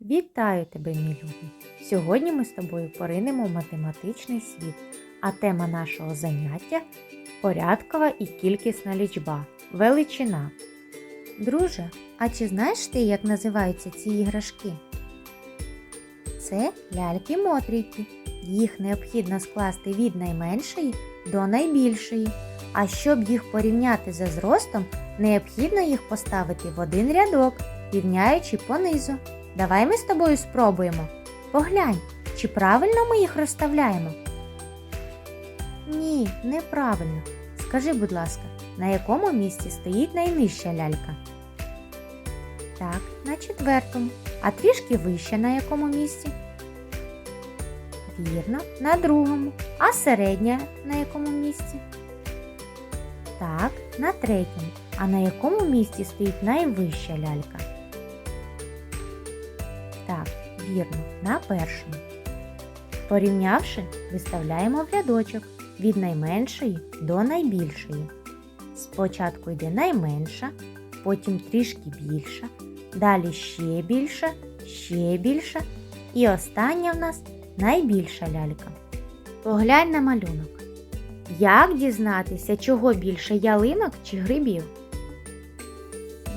Вітаю тебе, мій любий! Сьогодні ми з тобою поринемо в математичний світ, а тема нашого заняття порядкова і кількісна лічба, величина. Друже, а чи знаєш ти, як називаються ці іграшки? Це ляльки-мотрійки. Їх необхідно скласти від найменшої до найбільшої. А щоб їх порівняти за зростом, необхідно їх поставити в один рядок, рівняючи понизу. Давай ми з тобою спробуємо. Поглянь, чи правильно ми їх розставляємо? Ні, неправильно. Скажи, будь ласка, на якому місці стоїть найнижча лялька? Так, на четвертому. А трішки вище на якому місці? Вірно, на другому. А середня на якому місці? Так, на третьому. А на якому місці стоїть найвища лялька? Вірно, на першому. Порівнявши, виставляємо в рядочок від найменшої до найбільшої. Спочатку йде найменша, потім трішки більша, далі ще більша, ще більша і остання в нас найбільша лялька. Поглянь на малюнок. Як дізнатися, чого більше ялинок чи грибів?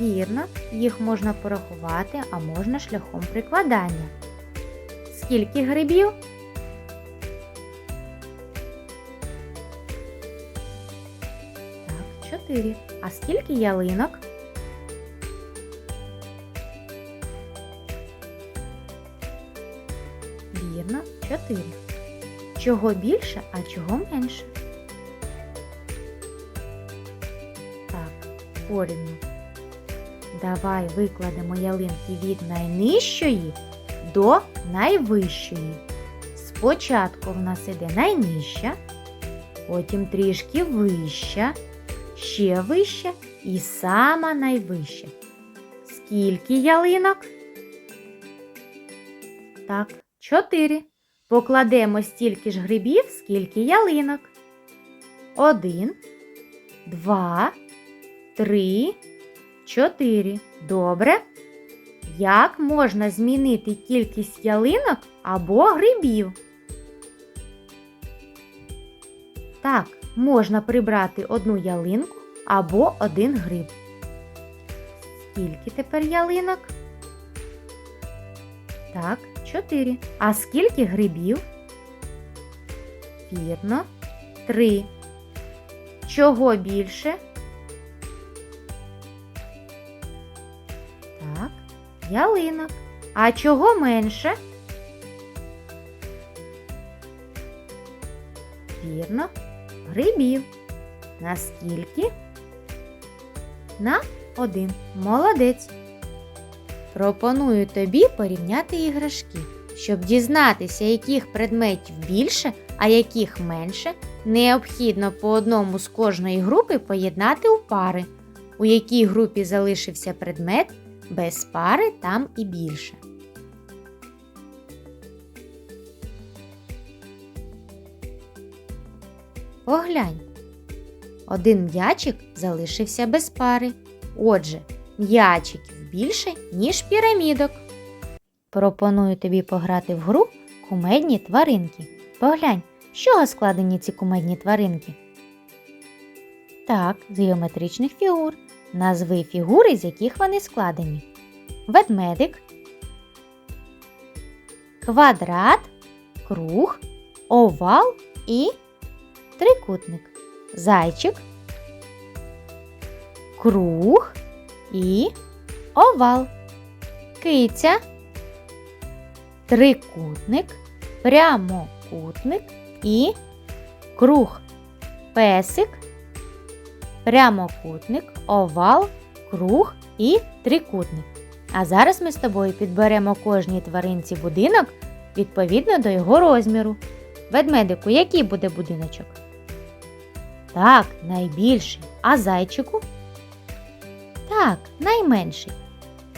Вірно, їх можна порахувати, а можна шляхом прикладання. Скільки грибів? Так, чотири. А скільки ялинок? Вірно, чотири. Чого більше, а чого менше? Так, порівну. Давай викладемо ялинки від найнижчої до найвищої. Спочатку в нас іде найнижча, потім трішки вища, ще вища і сама найвища. Скільки ялинок? Так, чотири. Покладемо стільки ж грибів, скільки ялинок. Один, два, три. Чотири. Добре. Як можна змінити кількість ялинок або грибів? Так, можна прибрати одну ялинку або один гриб. Скільки тепер ялинок? Так, чотири. А скільки грибів? Вірно, три. Чого більше? Ялинок. А чого менше? Вірно, грибів. Наскільки? На один. Молодець. Пропоную тобі порівняти іграшки. Щоб дізнатися, яких предметів більше, а яких менше, необхідно по одному з кожної групи поєднати у пари. У якій групі залишився предмет, без пари там і більше. Поглянь. Один м'ячик залишився без пари. Отже, м'ячиків більше, ніж пірамідок. Пропоную тобі пограти в гру кумедні тваринки. Поглянь, з чого складені ці кумедні тваринки? Так, з геометричних фігур. Назви фігури, з яких вони складені. Ведмедик, квадрат, круг, овал і трикутник. Зайчик, круг і овал. Киця, трикутник, прямокутник і круг. Песик, прямокутник, овал, круг і трикутник. А зараз ми з тобою підберемо кожній тваринці будинок відповідно до його розміру. Ведмедику, який буде будиночок? Так, найбільший. А зайчику? Так, найменший.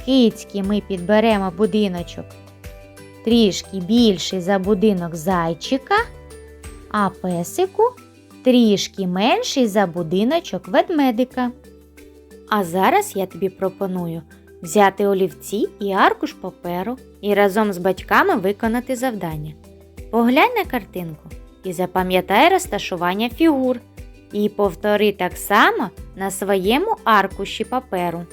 Кицьки ми підберемо будиночок трішки більший за будинок зайчика, а песику трішки менший за будиночок ведмедика. А зараз я тобі пропоную взяти олівці і аркуш паперу і разом з батьками виконати завдання. Поглянь на картинку і запам'ятай розташування фігур. І повтори так само на своєму аркуші паперу.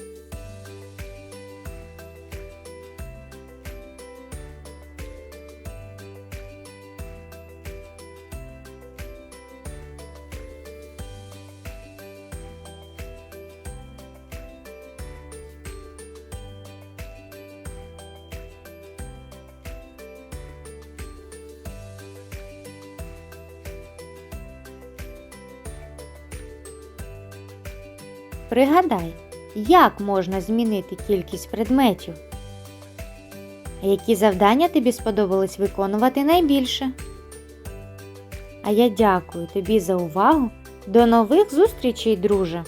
Пригадай, як можна змінити кількість предметів? Які завдання тобі сподобалось виконувати найбільше? А я дякую тобі за увагу. До нових зустрічей, друже!